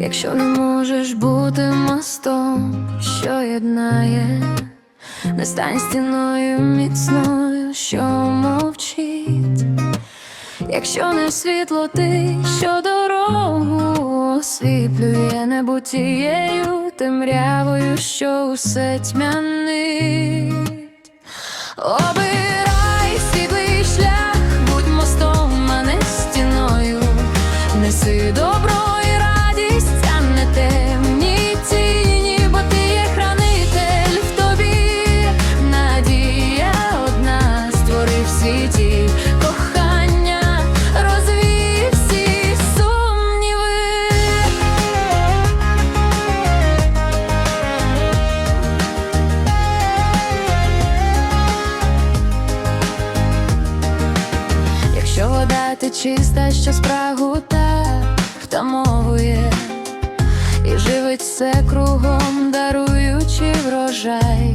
Якщо не можеш бути мостом, що єднає, не стань стіною міцною, що мовчить, якщо не світло, ти що до Освітлює небутією темрявою, що усе тьмянить. Та ти чиста, що спрагу так втамовує, і живить все кругом, даруючи врожай,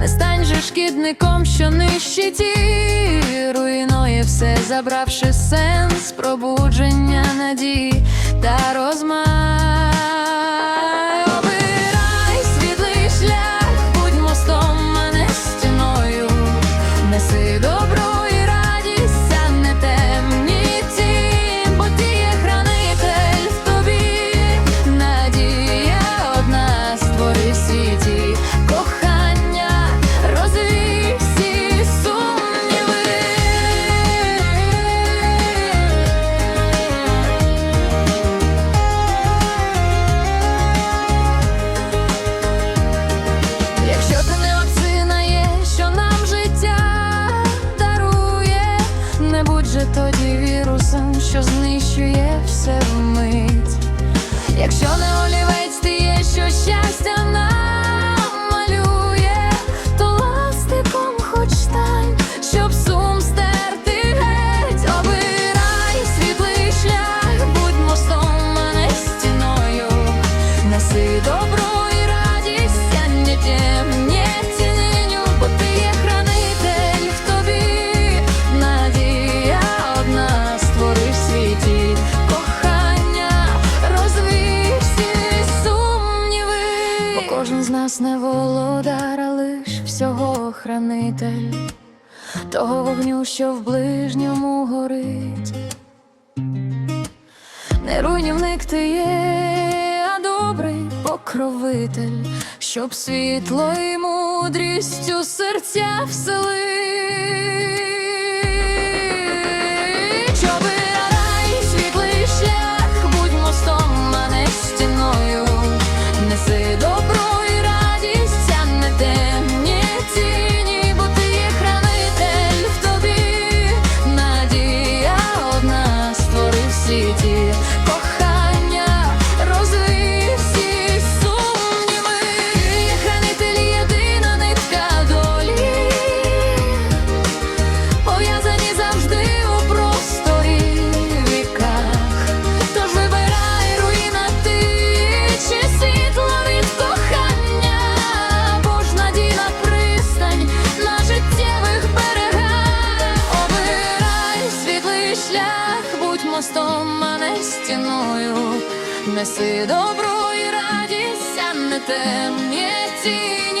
не стань же шкідником, що нищить і руйнує все, забравши сенс пробу. же тоді вірусом, що знищує все вмить. Якщо не олівець, ти є що щастя. хранитель того вогню, що в ближньому горить. Не руйнівник ти є, а добрий покровитель, щоб світло і мудрість у серця вселив. стіною, неси добро і радість, а не темні тіні.